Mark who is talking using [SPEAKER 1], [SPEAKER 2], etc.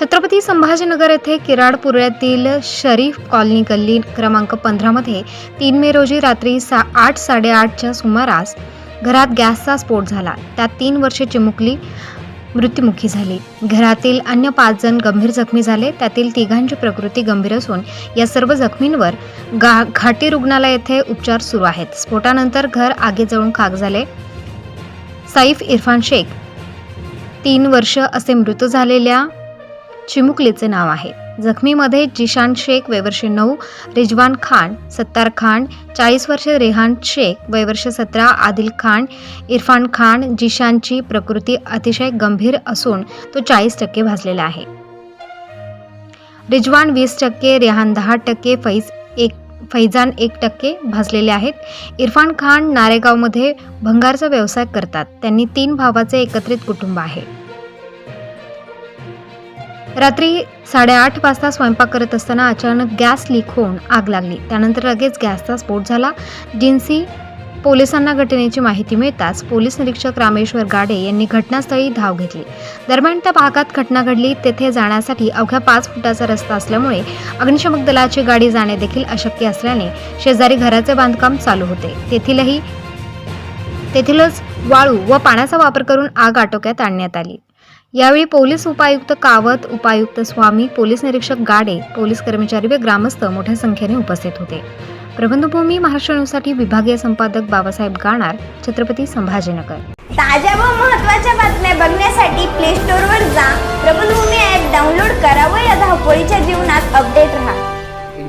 [SPEAKER 1] छत्रपती संभाजीनगर येथे किराडपुऱ्यातील शरीफ कॉलनी गल्ली क्रमांक पंधरामध्ये तीन मे रोजी रात्री सा आठ साडेआठच्या सुमारास घरात गॅसचा स्फोट झाला. त्यात तीन वर्षे चिमुकली मृत्युमुखी झाली. घरातील अन्य पाच जण गंभीर जखमी झाले. त्यातील तिघांची प्रकृती गंभीर असून या सर्व जखमींवर गा घाटी रुग्णालय येथे उपचार सुरू आहेत. स्फोटानंतर घर आगीत जळून खाक झाले. साईफ इरफान शेख तीन वर्ष असे मृत झालेल्या चिमुकलीचे नाव आहे. जखमीमध्ये जिशान शेख वयवर्ष नऊ रिजवान खान सत्तार खान चाळीस वर्ष रेहान शेख वयवर्ष सतरा आदिल खान इरफान खान जिशानची प्रकृती अतिशय गंभीर असून तो चाळीस टक्के भाजलेला आहे. रिजवान वीस टक्के रेहान दहा टक्के फैज एक फैजान एक टक्के भाजलेले आहेत. इरफान खान नारेगावमध्ये भंगारचा व्यवसाय करतात. त्यांनी तीन भावाचे एकत्रित कुटुंब आहे. रात्री साडेआठ वाजता स्वयंपाक करत असताना अचानक गॅस लीक होऊन आग लागली. त्यानंतर लगेच गॅसचा स्फोट झाला. जिन्सी पोलिसांना घटनेची माहिती मिळताच पोलीस निरीक्षक रामेश्वर गाडे यांनी घटनास्थळी धाव घेतली. दरम्यान त्या भागात घटना घडली. तेथे जाण्यासाठी अवघ्या पाच फुटाचा रस्ता असल्यामुळे अग्निशमक दलाची गाडी जाणे देखील अशक्य असल्याने शेजारी घराचे बांधकाम चालू होते. तेथीलही तेथीलच वाळू व पाण्याचा वापर करून आग आटोक्यात आणण्यात आली. यावेळी पोलीस उपायुक्त कावत उपायुक्त स्वामी पोलीस निरीक्षक गाडे पोलीस कर्मचारी व ग्रामस्थ मोठ्या संख्येने उपस्थित होते. प्रबंधभूमी महाराष्ट्र न्यूजसाठी विभागीय संपादक बाबासाहेब गाणार छत्रपती संभाजीनगर.
[SPEAKER 2] ताज्या व महत्त्वाच्या बातम्या बघण्यासाठी प्ले स्टोअरवर जा. प्रबंधभूमी ॲप डाउनलोड करा व या धावपळीच्या जीवनात अपडेट राहा.